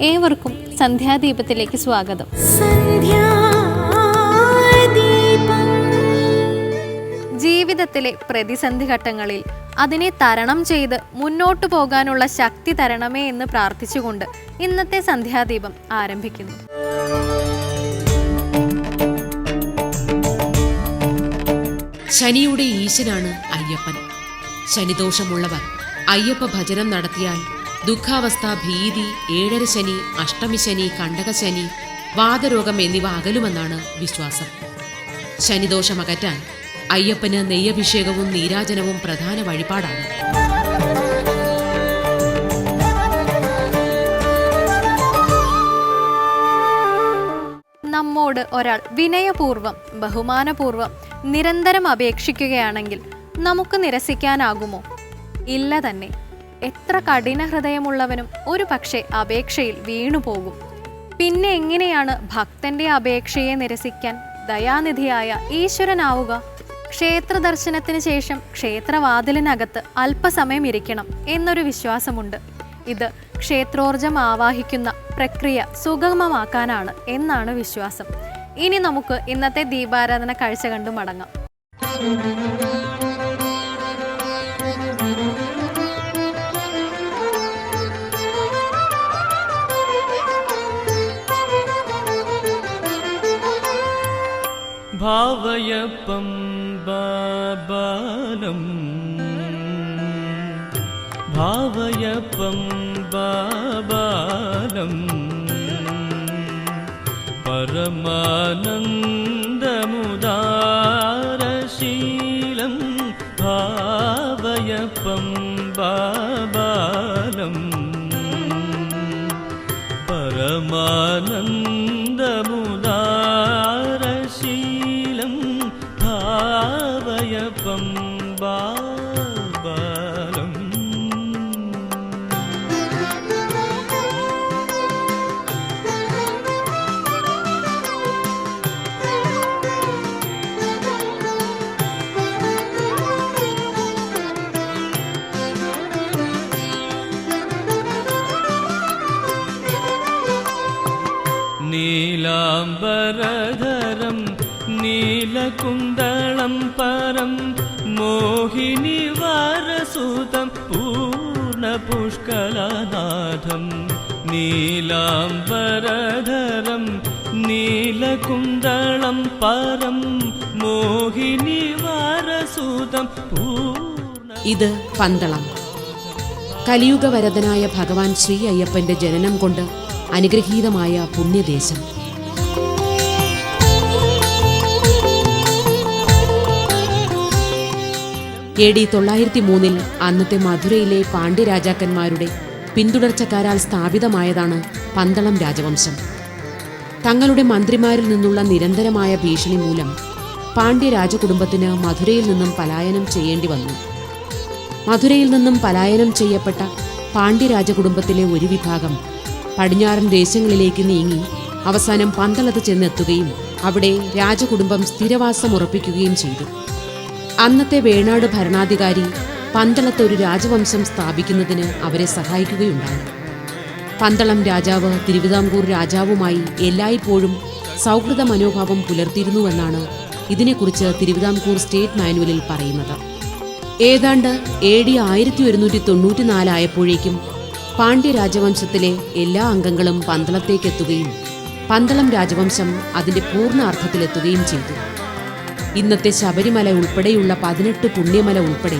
ഏവർക്കും സന്ധ്യാദീപത്തിലേക്ക് സ്വാഗതം. സന്ധ്യാദീപം. ജീവിതത്തിലെ പ്രതിസന്ധി ഘട്ടങ്ങളിൽ അതിനെ തരണം ചെയ്ത് മുന്നോട്ടു പോകാനുള്ള ശക്തി തരണമേ എന്ന് പ്രാർത്ഥിച്ചുകൊണ്ട് ഇന്നത്തെ സന്ധ്യാദീപം ആരംഭിക്കുന്നു. ശനിയുടെ ഈശനാണ് അയ്യപ്പൻ. ശനിദോഷമുള്ളവർ അയ്യപ്പ ഭജനം നടത്തിയാൽ ദുഃഖാവസ്ഥ ഭീതി ഏഴര ശനി അഷ്ടമി ശനി കണ്ടകശനി വാദരോഗം എന്നിവ അകലുമെന്നാണ് വിശ്വാസം. ശനിദോഷം അകറ്റാൻ അയ്യപ്പന് നെയ്യഭിഷേകവും നീരാജനവും പ്രധാന വഴിപാടാണ്. നമ്മോട് ഒരാൾ വിനയപൂർവം ബഹുമാനപൂർവം നിരന്തരം അപേക്ഷിക്കുകയാണെങ്കിൽ നമുക്ക് നിരസിക്കാനാകുമോ? ഇല്ല തന്നെ. എത്ര കഠിന ഹൃദയമുള്ളവനും ഒരു പക്ഷേ അപേക്ഷയിൽ വീണുപോകും. പിന്നെ എങ്ങനെയാണ് ഭക്തന്റെ അപേക്ഷയെ നിരസിക്കാൻ ദയാനിധിയായ ഈശ്വരനാവുക? ക്ഷേത്ര ദർശനത്തിന് ശേഷം ക്ഷേത്രവാതിലിനകത്ത് അല്പസമയം ഇരിക്കണം എന്നൊരു വിശ്വാസമുണ്ട്. ഇത് ക്ഷേത്രോർജം ആവാഹിക്കുന്ന പ്രക്രിയ സുഗമമാക്കാനാണ് എന്നാണ് വിശ്വാസം. ഇനി നമുക്ക് ഇന്നത്തെ ദീപാരാധന കാഴ്ച കണ്ടു മടങ്ങാം. भावय पम्बालम् भावय पम्बालम् परमानन्दमुदारशीलं भावय पम्बालम् परमानन्द നീലകുന്തളം പരം മോഹിനി വാരസുതം പൂർണപുഷ്കലനാഥം നീലാംബരധരം നീലകുന്തളം പരം മോഹിനി വാരസുതം പൂർണ ഇത് പന്തളം. കലിയുഗവരതനായ ഭഗവാൻ ശ്രീ അയ്യപ്പന്റെ ജനനം കൊണ്ട് അനുഗ്രഹീതമായ പുണ്യദേശം. എ ഡി തൊള്ളായിരത്തി മൂന്നിൽ അന്നത്തെ മധുരയിലെ പാണ്ഡ്യരാജാക്കന്മാരുടെ പിന്തുടർച്ചക്കാരാൽ സ്ഥാപിതമായതാണ് പന്തളം രാജവംശം. തങ്ങളുടെ മന്ത്രിമാരിൽ നിന്നുള്ള നിരന്തരമായ ഭീഷണി മൂലം പാണ്ഡ്യ രാജകുടുംബത്തിന് മധുരയിൽ നിന്നും പലായനം ചെയ്യേണ്ടി വന്നു. മധുരയിൽ നിന്നും പലായനം ചെയ്യപ്പെട്ട പാണ്ഡ്യ രാജകുടുംബത്തിലെ ഒരു വിഭാഗം പടിഞ്ഞാറൻ ദേശങ്ങളിലേക്ക് നീങ്ങി അവസാനം പന്തളത്ത് ചെന്നെത്തുകയും അവിടെ രാജകുടുംബം സ്ഥിരവാസം ഉറപ്പിക്കുകയും ചെയ്തു. അന്നത്തെ വേണാട് ഭരണാധികാരി പന്തളത്ത് ഒരു രാജവംശം സ്ഥാപിക്കുന്നതിന് അവരെ സഹായിക്കുകയുണ്ടായി. പന്തളം രാജാവ് തിരുവിതാംകൂർ രാജാവുമായി എല്ലായ്പ്പോഴും സൗഹൃദ മനോഭാവം പുലർത്തിയിരുന്നുവെന്നാണ് ഇതിനെക്കുറിച്ച് തിരുവിതാംകൂർ സ്റ്റേറ്റ് മാനുവലിൽ പറയുന്നത്. ഏതാണ്ട് എ ഡി ആയിരത്തി ഒരുന്നൂറ്റി തൊണ്ണൂറ്റിനാലായപ്പോഴേക്കും പാണ്ഡ്യ രാജവംശത്തിലെ എല്ലാ അംഗങ്ങളും പന്തളത്തേക്കെത്തുകയും പന്തളം രാജവംശം അതിന്റെ പൂർണ അർത്ഥത്തിലെത്തുകയും ചെയ്തു. ഇന്നത്തെ ശബരിമല ഉൾപ്പെടെയുള്ള പതിനെട്ട് പുണ്യമല ഉൾപ്പെടെ.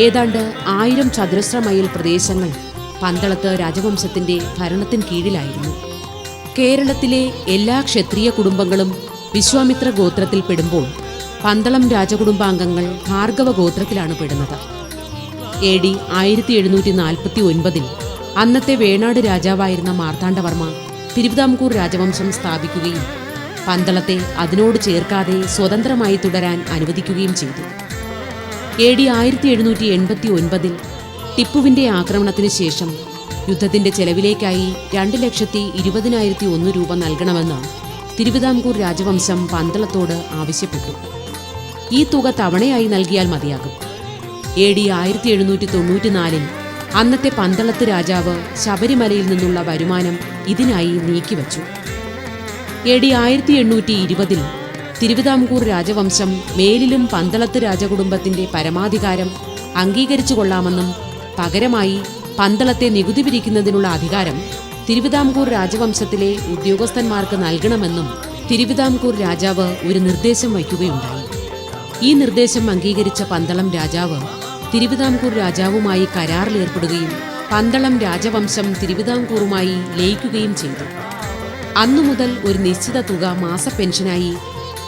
ഏതാണ്ട് ആയിരം ചതുരശ്ര മൈൽ പ്രദേശങ്ങൾ പന്തളത്ത് രാജവംശത്തിന്റെ ഭരണത്തിന് കീഴിലായിരുന്നു. കേരളത്തിലെ എല്ലാ ക്ഷത്രിയ കുടുംബങ്ങളും വിശ്വാമിത്ര ഗോത്രത്തിൽ പെടുമ്പോൾ പന്തളം രാജകുടുംബാംഗങ്ങൾ ഭാർഗവ ഗോത്രത്തിലാണ് പെടുന്നത്. എ ഡി ആയിരത്തി എഴുന്നൂറ്റി നാൽപ്പത്തി ഒൻപതിൽ അന്നത്തെ വേണാട് രാജാവായിരുന്ന മാർത്താണ്ഡവർമ്മ തിരുവിതാംകൂർ രാജവംശം സ്ഥാപിക്കുകയും പന്തളത്തെ അതിനോട് ചേർക്കാതെ സ്വതന്ത്രമായി തുടരാൻ അനുവദിക്കുകയും ചെയ്തു. എ ഡി ആയിരത്തി എഴുന്നൂറ്റി എൺപത്തി ഒൻപതിൽ ടിപ്പുവിന്റെ ആക്രമണത്തിന് ശേഷം യുദ്ധത്തിന്റെ ചെലവിലേക്കായി രണ്ട് ലക്ഷത്തി ഇരുപതിനായിരത്തി ഒന്ന് രൂപ നൽകണമെന്ന് തിരുവിതാംകൂർ രാജവംശം പന്തളത്തോട് ആവശ്യപ്പെട്ടു. ഈ തുക തവണയായി നൽകിയാൽ മതിയാകും. എ ഡി ആയിരത്തി എഴുന്നൂറ്റി തൊണ്ണൂറ്റിനാലിൽ അന്നത്തെ പന്തളത്ത് രാജാവ് ശബരിമലയിൽ നിന്നുള്ള വരുമാനം ഇതിനായി നീക്കിവച്ചു. എ ഡി ആയിരത്തി എണ്ണൂറ്റി ഇരുപതിൽ തിരുവിതാംകൂർ രാജവംശം മേലിലും പന്തളത്ത് രാജകുടുംബത്തിന്റെ പരമാധികാരം അംഗീകരിച്ചു കൊള്ളാമെന്നും പകരമായി പന്തളത്തെ നികുതി പിരിക്കുന്നതിനുള്ള അധികാരം തിരുവിതാംകൂർ രാജവംശത്തിലെ ഉദ്യോഗസ്ഥന്മാർക്ക് നൽകണമെന്നും തിരുവിതാംകൂർ രാജാവ് ഒരു നിർദ്ദേശം വയ്ക്കുകയുണ്ടായി. ഈ നിർദ്ദേശം അംഗീകരിച്ച പന്തളം രാജാവ് തിരുവിതാംകൂർ രാജാവുമായി കരാറിലേർപ്പെടുകയും പന്തളം രാജവംശം തിരുവിതാംകൂറുമായി ലയിക്കുകയും ചെയ്തു. അന്നു മുതൽ ഒരു നിശ്ചിത തുക മാസ പെൻഷനായി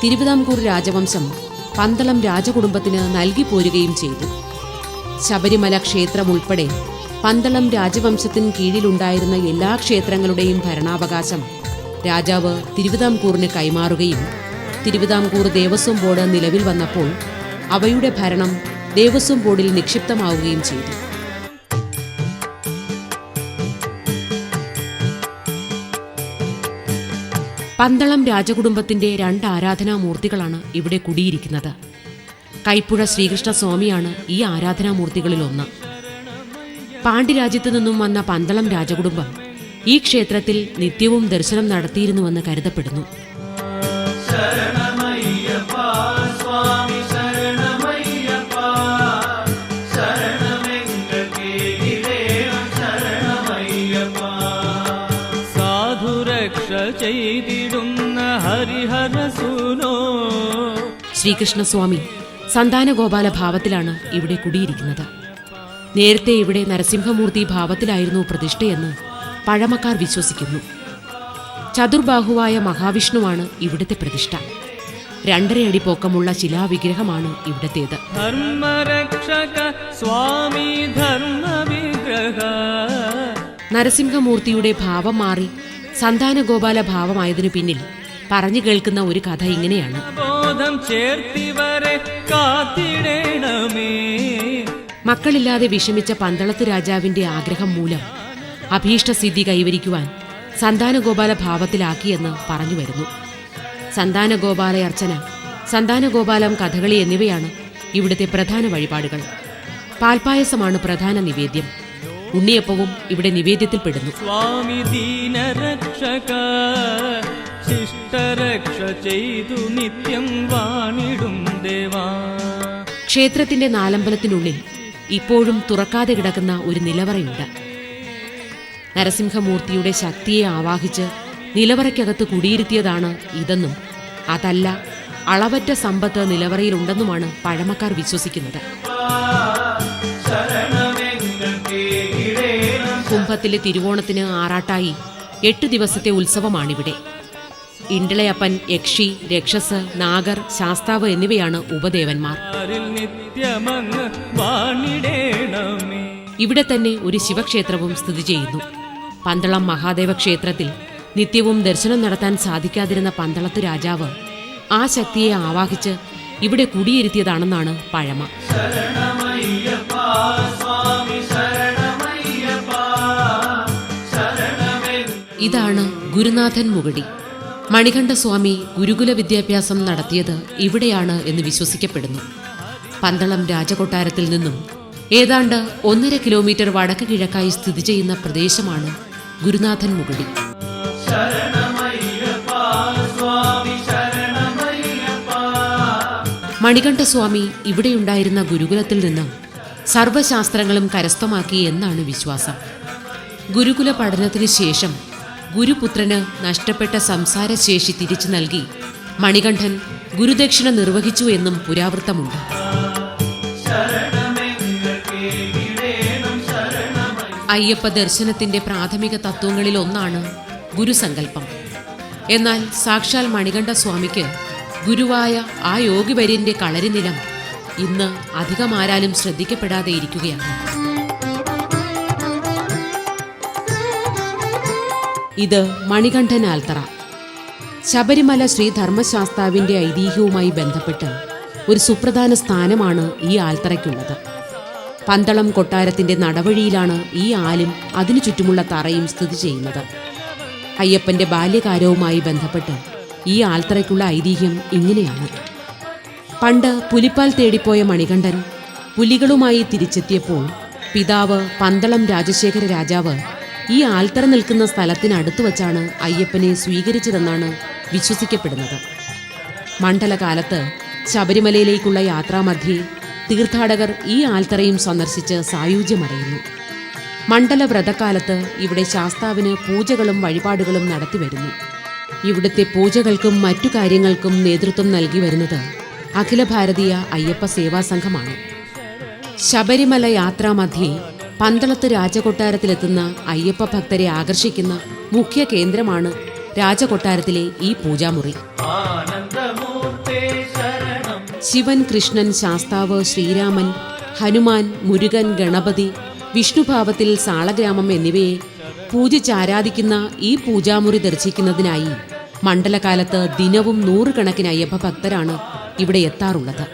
തിരുവിതാംകൂർ രാജവംശം പന്തളം രാജകുടുംബത്തിന് നൽകി പോരുകയും ചെയ്തു. ശബരിമല ക്ഷേത്രം ഉൾപ്പെടെ പന്തളം രാജവംശത്തിന് കീഴിലുണ്ടായിരുന്ന എല്ലാ ക്ഷേത്രങ്ങളുടെയും ഭരണാവകാശം രാജാവ് തിരുവിതാംകൂറിന് കൈമാറുകയും തിരുവിതാംകൂർ ദേവസ്വം ബോർഡ് നിലവിൽ വന്നപ്പോൾ അവയുടെ ഭരണം ദേവസ്വം ബോർഡിൽ നിക്ഷിപ്തമാവുകയും ചെയ്തു. പന്തളം രാജകുടുംബത്തിന്റെ രണ്ട് ആരാധനാമൂർത്തികളാണ് ഇവിടെ കുടിയിരിക്കുന്നത്. കൈപ്പുഴ ശ്രീകൃഷ്ണ സ്വാമിയാണ് ഈ ആരാധനാമൂർത്തികളിൽ ഒന്ന് പാണ്ഡ്യരാജ്യത്തു നിന്നും വന്ന പന്തളം രാജകുടുംബം ഈ ക്ഷേത്രത്തിൽ നിത്യവും ദർശനം നടത്തിയിരുന്നുവെന്ന് കരുതപ്പെടുന്നു. ശ്രീകൃഷ്ണസ്വാമി സന്താനഗോപാല ഭാവത്തിലാണ് ഇവിടെ കുടിയിരിക്കുന്നത്. നേരത്തെ ഇവിടെ നരസിംഹമൂർത്തി ഭാവത്തിലായിരുന്നു പ്രതിഷ്ഠയെന്ന് പഴമക്കാർ വിശ്വസിക്കുന്നു. ചതുർബാഹുവായ മഹാവിഷ്ണുവാണ് ഇവിടുത്തെ പ്രതിഷ്ഠ. രണ്ടരയടി പൊക്കമുള്ള ശിലാവിഗ്രഹമാണ് ഇവിടത്തേത്. നരസിംഹമൂർത്തിയുടെ ഭാവം മാറി സന്താനഗോപാല ഭാവമായതിനു പിന്നിൽ പറഞ്ഞു കേൾക്കുന്ന ഒരു കഥ ഇങ്ങനെയാണ്. ബോധം ചേർത്തിവരെ കാത്തിടേണമേ. മക്കളില്ലാതെ വിഷമിച്ച പന്തളത്ത് രാജാവിന്റെ ആഗ്രഹം മൂലം അഭീഷ്ടസിദ്ധി കൈവരിക്കുവാൻ സന്താനഗോപാല ഭാവത്തിലാക്കിയെന്ന് പറഞ്ഞു വരുന്നു സന്താനഗോപാല അർച്ചന സന്താനഗോപാലം കഥകളി എന്നിവയാണ് ഇവിടുത്തെ പ്രധാന വഴിപാടുകൾ. പാൽപായസമാണ് പ്രധാന നിവേദ്യം. ഉണ്ണിയപ്പവും ഇവിടെ നിവേദ്യത്തിൽപ്പെടുന്നു. സ്വാമി ദീനരക്ഷക ശിഷ്ടരക്ഷ ചെയ്തു നിത്യം വാണിടും ദേവാ. ക്ഷേത്രത്തിന്റെ നാലമ്പലത്തിനുള്ളിൽ ഇപ്പോഴും തുറക്കാതെ കിടക്കുന്ന ഒരു നിലവറയുണ്ട്. നരസിംഹമൂർത്തിയുടെ ശക്തിയെ ആവാഹിച്ച് നിലവറയ്ക്കകത്ത് കുടിയിരുത്തിയതാണ് ഇതെന്നും അതല്ല അളവറ്റ സമ്പത്ത് നിലവറയിലുണ്ടെന്നുമാണ് പഴമക്കാർ വിശ്വസിക്കുന്നത്. കുംഭത്തിലെ തിരുവോണത്തിന് ആറാട്ടായി എട്ട് ദിവസത്തെ ഉത്സവമാണിവിടെ. ഇണ്ടിളയപ്പൻ യക്ഷി രക്ഷസ് നാഗർ ശാസ്താവ് എന്നിവയാണ് ഉപദേവന്മാർ. ഇവിടെ തന്നെ ഒരു ശിവക്ഷേത്രവും സ്ഥിതി ചെയ്യുന്നു. പന്തളം മഹാദേവ ക്ഷേത്രത്തിൽ നിത്യവും ദർശനം നടത്താൻ സാധിക്കാതിരുന്ന പന്തളത്ത് രാജാവ് ആ ശക്തിയെ ആവാഹിച്ച് ഇവിടെ കുടിയിരുത്തിയതാണെന്നാണ് പഴമ. ഇതാണ് ഗുരുനാഥൻ മുകടി. മണികണ്ഠസ്വാമി ഗുരുകുല വിദ്യാഭ്യാസം നടത്തിയത് ഇവിടെയാണ് എന്ന് വിശ്വസിക്കപ്പെടുന്നു. പന്തളം രാജകൊട്ടാരത്തിൽ നിന്നും ഏതാണ്ട് ഒന്നര കിലോമീറ്റർ വടക്ക് കിഴക്കായി സ്ഥിതി ചെയ്യുന്ന പ്രദേശമാണ് ഗുരുനാഥൻ മുകുടി. മണികണ്ഠസ്വാമി ഇവിടെയുണ്ടായിരുന്ന ഗുരുകുലത്തിൽ നിന്ന് സർവശാസ്ത്രങ്ങളും കരസ്ഥമാക്കി എന്നാണ് വിശ്വാസം. ഗുരുകുല പഠനത്തിന് ശേഷം ഗുരുപുത്രന് നഷ്ടപ്പെട്ട സംസാരശേഷി തിരിച്ചു നൽകി. മണികണ്ഠൻ ഗുരുദക്ഷിണ നിർവഹിച്ചു എന്നും പുരാവൃത്തമുണ്ട്. അയ്യപ്പ ദർശനത്തിന്റെ പ്രാഥമിക തത്വങ്ങളിൽ ഒന്നാണ് ഗുരുസങ്കല്പം. എന്നാൽ സാക്ഷാൽ മണികണ്ഠ സ്വാമിക്ക് ഗുരുവായ ആ യോഗിവര്യന്റെ കളരിനിലം ഇന്ന് അധികമാരാലും ശ്രദ്ധിക്കപ്പെടാതെ ഇരിക്കുകയാണ്. ഇത് മണികണ്ഠൻ ആൽത്തറ. ശബരിമല ശ്രീ ധർമ്മശാസ്താവിന്റെ ഐതിഹ്യവുമായി ബന്ധപ്പെട്ട് ഒരു സുപ്രധാന സ്ഥാനമാണ് ഈ ആൽത്തറയ്ക്കുള്ളത്. പന്തളം കൊട്ടാരത്തിന്റെ നടവഴിയിലാണ് ഈ ആലും അതിനു ചുറ്റുമുള്ള തറയും സ്ഥിതി ചെയ്യുന്നത്. അയ്യപ്പന്റെ ബാല്യകാലവുമായി ബന്ധപ്പെട്ട് ഈ ആൽത്തറയ്ക്കുള്ള ഐതിഹ്യം ഇങ്ങനെയാണ്. പണ്ട് പുലിപ്പാൽ തേടിപ്പോയ മണികണ്ഠൻ പുലികളുമായി തിരിച്ചെത്തിയപ്പോൾ പിതാവ് പന്തളം രാജശേഖര രാജാവ് ഈ ആൽത്തറ നിൽക്കുന്ന സ്ഥലത്തിനടുത്ത് വച്ചാണ് അയ്യപ്പനെ സ്വീകരിച്ചതെന്നാണ് വിശ്വസിക്കപ്പെടുന്നത്. മണ്ഡലകാലത്ത് ശബരിമലയിലേക്കുള്ള യാത്രാമധ്യേ തീർത്ഥാടകർ ഈ ആൽത്തറയും സന്ദർശിച്ച് സായുജ്യമറിയുന്നു. മണ്ഡല വ്രതക്കാലത്ത് ഇവിടെ ശാസ്താവിന് പൂജകളും വഴിപാടുകളും നടത്തിവരുന്നു ഇവിടുത്തെ പൂജകൾക്കും മറ്റു കാര്യങ്ങൾക്കും നേതൃത്വം നൽകി വരുന്നത് അഖില ഭാരതീയ അയ്യപ്പ സേവാ സംഘമാണ്. ശബരിമല യാത്രാമധ്യേ പന്തളത്ത് രാജകൊട്ടാരത്തിലെത്തുന്ന അയ്യപ്പ ഭക്തരെ ആകർഷിക്കുന്ന മുഖ്യ കേന്ദ്രമാണ് രാജകൊട്ടാരത്തിലെ ഈ പൂജാമുറി. ശിവൻ കൃഷ്ണൻ ശാസ്താവ് ശ്രീരാമൻ ഹനുമാൻ മുരുകൻ ഗണപതി വിഷ്ണുഭാവത്തിൽ സാളഗ്രാമം എന്നിവയെ പൂജിച്ചാരാധിക്കുന്ന ഈ പൂജാമുറി ദർശിക്കുന്നതിനായി മണ്ഡലകാലത്ത് ദിനവും നൂറുകണക്കിന് അയ്യപ്പ ഭക്തരാണ് ഇവിടെ എത്താറുള്ളത്.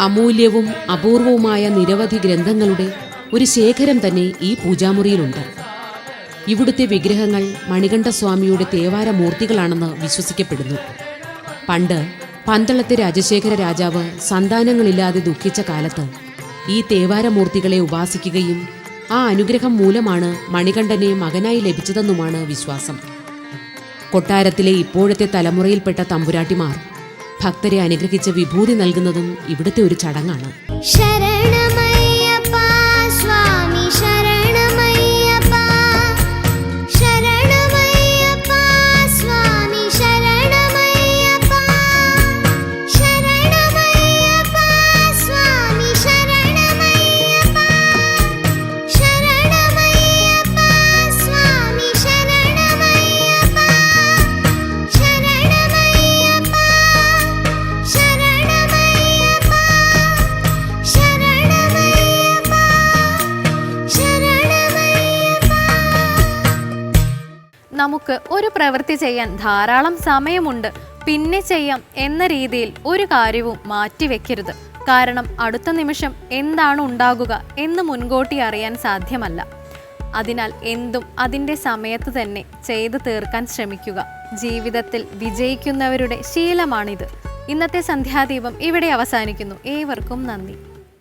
അമൂല്യവും അപൂർവവുമായ നിരവധി ഗ്രന്ഥങ്ങളുടെ ഒരു ശേഖരം തന്നെ ഈ പൂജാമുറിയിലുണ്ട്. ഇവിടുത്തെ വിഗ്രഹങ്ങൾ മണികണ്ഠസ്വാമിയുടെ തേവാര മൂർത്തികളാണെന്ന് വിശ്വസിക്കപ്പെടുന്നു. പണ്ട് പന്തളത്തെ രാജശേഖര രാജാവ് സന്താനങ്ങളില്ലാതെ ദുഃഖിച്ച കാലത്ത് ഈ തേവാരമൂർത്തികളെ ഉപാസിക്കുകയും ആ അനുഗ്രഹം മൂലമാണ് മണികണ്ഠനെ മകനായി ലഭിച്ചതെന്നുമാണ് വിശ്വാസം. കൊട്ടാരത്തിലെ ഇപ്പോഴത്തെ തലമുറയിൽപ്പെട്ട തമ്പുരാട്ടിമാർ ഭക്തരെ അനുഗ്രഹിച്ച് വിഭൂതി നൽകുന്നതും ഇവിടുത്തെ ഒരു ചടങ്ങാണ്. ശരണമയ്യപ്പ നമുക്ക് ഒരു പ്രവൃത്തി ചെയ്യാൻ ധാരാളം സമയമുണ്ട്. പിന്നെ ചെയ്യാം എന്ന രീതിയിൽ ഒരു കാര്യവും മാറ്റിവെക്കരുത്. കാരണം അടുത്ത നിമിഷം എന്താണ് ഉണ്ടാകുക എന്ന് മുൻകൂട്ടി അറിയാൻ സാധ്യമല്ല. അതിനാൽ എന്തും അതിന്റെ സമയത്ത് തന്നെ ചെയ്തു തീർക്കാൻ ശ്രമിക്കുക. ജീവിതത്തിൽ വിജയിക്കുന്നവരുടെ ശീലമാണിത്. ഇന്നത്തെ സന്ധ്യാദീപം ഇവിടെ അവസാനിക്കുന്നു. ഏവർക്കും നന്ദി.